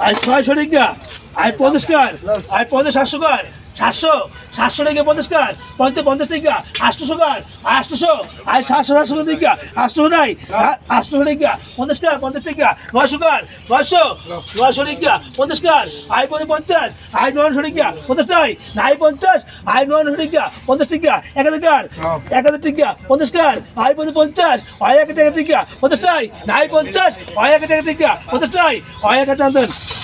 আয় ছয়শো টাকা আয় পঞ্চাশ আয় পঞ্চাশ সাতশো কার। সাতশো। সাতশো টাকা পঞ্চাশ কর পঞ্চাশ পঞ্চাশ টাকা আটশোশো আয় আটশোশো আয় সাতশো সাতশো টাকা আটশো নাই আটশো টাকা পঞ্চাশ কর পঞ্চাশ টাকা নয়শো কর নয়শো নয়শো টাকা পঞ্চাশ কর আয় পঞ্চাশ পঞ্চাশ আয় নয়শো টাকা পঞ্চাশ নাই নাই পঞ্চাশ আয় নয়শো টাকা পঞ্চাশ টাকা এক হাজার কর এক হাজার টাকা পঞ্চাশ কর আয় পঞ্চাশ পঞ্চাশ আয় এক টাকা টাকা পঞ্চাশ নাই নাই পঞ্চাশ আয় এক টাকা টাকা পঞ্চাশ নাই আয় এক টাকা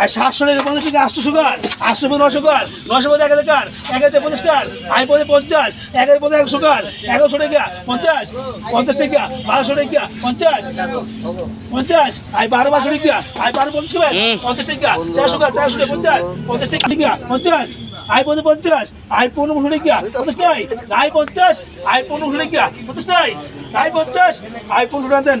আর সাতশো পঞ্চাশ টাকা আটশো আটশো পঞ্চাশ নশো কার নশো পঞ্চাশ এক হাজার কার? এক কার? আই পঞ্চাশ পঞ্চাশ, এক হাজার একশো কার এগারোশো টাকা, পঞ্চাশ পঞ্চাশ টাকা, বারোশো টাকা, পঞ্চাশ পঞ্চাশ আই বারো, বারোশো টাকা আই বারো, পঞ্চাশ টাকা পঞ্চাশ টাকা, তেরোশো কার, তেরোশো পঞ্চাশ পঞ্চাশ টাকা টাকা, পঞ্চাশ আই পঞ্চাশ পঞ্চাশ আই পনেরো টাকা, পঞ্চাশ টাই আই পঞ্চাশ আই পনেরো টাকা, পঞ্চাশ টাই আই পঞ্চাশ আই পনেরো টাকা দেন।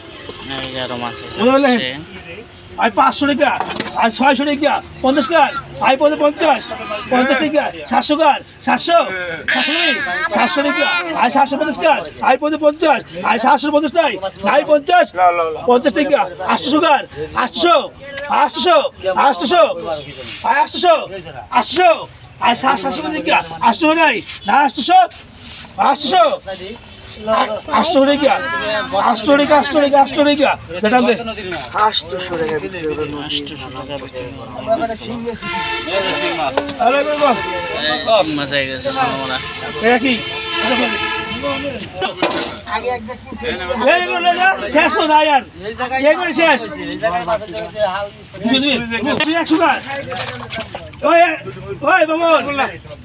আরও মাছ আছে। আই পাঁচশো টাকা আই ছয়শো টাকা পঞ্চাশ কার আই পঞ্চাশ পঞ্চাশ পঞ্চাশ টাকা সাতশো কার সাতশো সাতশো সাতশো টাকা আই সাতশো পঞ্চাশ কার আই পঞ্চাশ পঞ্চাশ আই সাতশো পঞ্চাশ নাই নাই পঞ্চাশ পঞ্চাশ টাকা আটশো কার আটশো আটশো আটশো আই আটশো আটশো আই সাত সাতশো টাকা আটশো নাই না আটশো আটশো শেষ শেষ।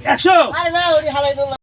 একশো একশো।